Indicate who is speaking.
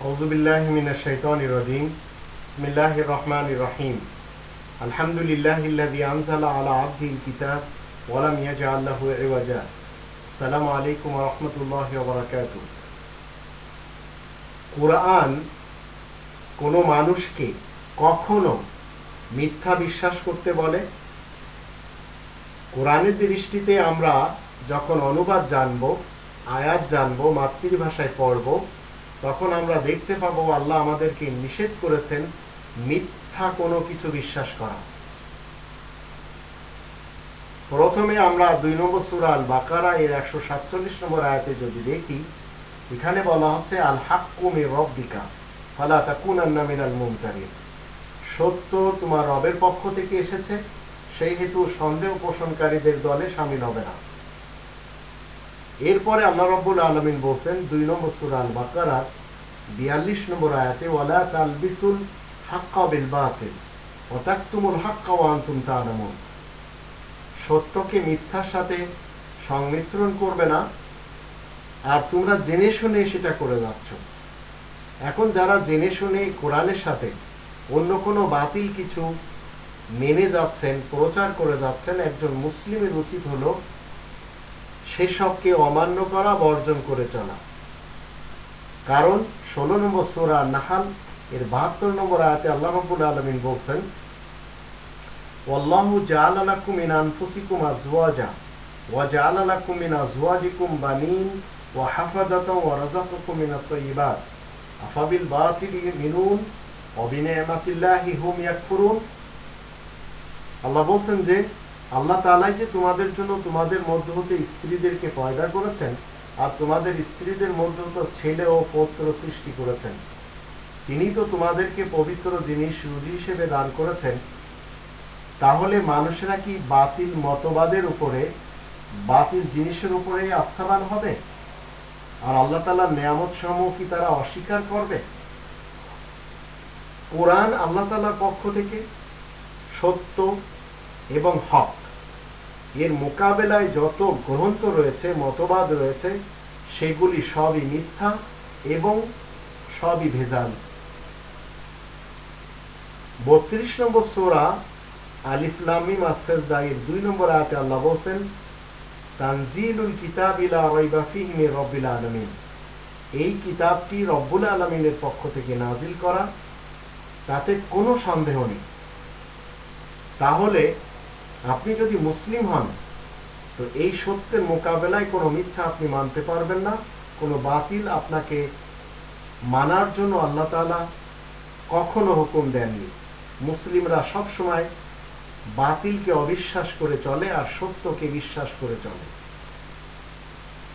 Speaker 1: أعوذ بالله من الشيطان الرجيم بسم الله الرحمن الرحيم الحمد لله الذي أنزل على عبده الكتاب ولم يجعل له عوجا السلام عليكم ورحمة الله وبركاته কোরআন কোনো মানুষকে কখনো মিথ্যা বিশ্বাস করতে বলে কোরআনের দৃষ্টিতে আমরা যখন অনুবাদ জানব আয়াত জানব মাতৃভাষায় পড়ব তখন আমরা দেখতে পাবো আল্লাহ আমাদেরকে নিষেধ করেছেন মিথ্যা কোনো কিছু বিশ্বাস করা। প্রথমে আমরা দুই নম্বর সুরাল বাকারা এর একশো সাতচল্লিশ নম্বর আয়াতে যদি দেখি, এখানে বলা হচ্ছে আল হাক্কুমি রব্বিকা, ফালা তাকুনান্না মিনাল মুমতারিন। সত্য তোমার রবের পক্ষ থেকে এসেছে, সেই হেতু সন্দেহ পোষণকারীদের দলে সামিল হবে না। এরপরে আল্লাহ রব্বুল আলমিন বলছেন, দুই নম্বর সুরাল বাকারার বিয়াল্লিশ নম্বর আয়াতে, ওয়ালা তালবিসুল হাক্কা বিল বাতিল ওয়াতাকতুমুল হাক্কা ওয়া আনতুম তা'লামুন। সত্যকে মিথ্যার সাথে সংমিশ্রণ করবে না, আর তোমরা জেনে শুনে সেটা করে যাচ্ছ। এখন যারা জেনে শুনে কোরআনের সাথে অন্য কোনো বাতিল কিছু মেনে যাচ্ছেন, প্রচার করে যাচ্ছেন, একজন মুসলিমের উচিত হলো সেসবকে অমান্য করা বর্জন করে চলা কারণ ষোলো নম্বর সোরা নাহাল এর বাহাত্তর নম্বর আয়াতে আল্লাহ রব্বুল আলমিন বলছেন والله جعل لكم من أنفسكم أزواجا وجعل لكم من أزواجكم بنين وحفظة ورزقكم من الطيبات أفبالباطل يؤمنون وبنعمة الله هم يكفرون আল্লাহ বলছেন যে আল্লাহ তালাই যে তোমাদের জন্য তোমাদের মধ্য হতে স্ত্রীদেরকে পয়দা করেছেন আর তোমাদের স্ত্রীদের মধ্য হতে ছেলে ও পৌত্র সৃষ্টি করেছেন। তিনি তো তোমাদেরকে পবিত্র জিনিস রুজি হিসেবে দান করেছেন। তাহলে মানুষেরা কি বাতিল মতবাদের উপরে, বাতিল জিনিসের উপরে আস্থাবান হবে? আর আল্লাহ তালার নিয়ামত সমূহ কি তারা অস্বীকার করবে? কোরআন আল্লাহ তালার পক্ষ থেকে সত্য এবং হক। এর মোকাবেলায় যত গ্রন্থ রয়েছে, মতবাদ রয়েছে, সেগুলি সবই মিথ্যা এবং সবই ভেজাল। বত্রিশ নম্বর সোরা আলিফলামিম আসেজদাইয়ের দুই নম্বর আয়াতে আল্লাহ বলছেন, তানজিলুল কিতাব ইলা রাইবা ফিহি রব্বিল আলামিন। এই কিতাবটি রব্বুল আলামিনের পক্ষ থেকে নাজিল করা, তাতে কোনো সন্দেহ নেই। তাহলে আপনি যদি মুসলিম হন, তো এই সত্যের মোকাবেলায় কোনো মিথ্যা আপনি মানতে পারবেন না, কোনো বাতিল আপনাকে মানার জন্য আল্লাহ তালা কখনো হুকুম দেননি। মুসলিমরা সব সময় বাতিলকে অবিশ্বাস করে চলে আর সত্যকে বিশ্বাস করে চলে।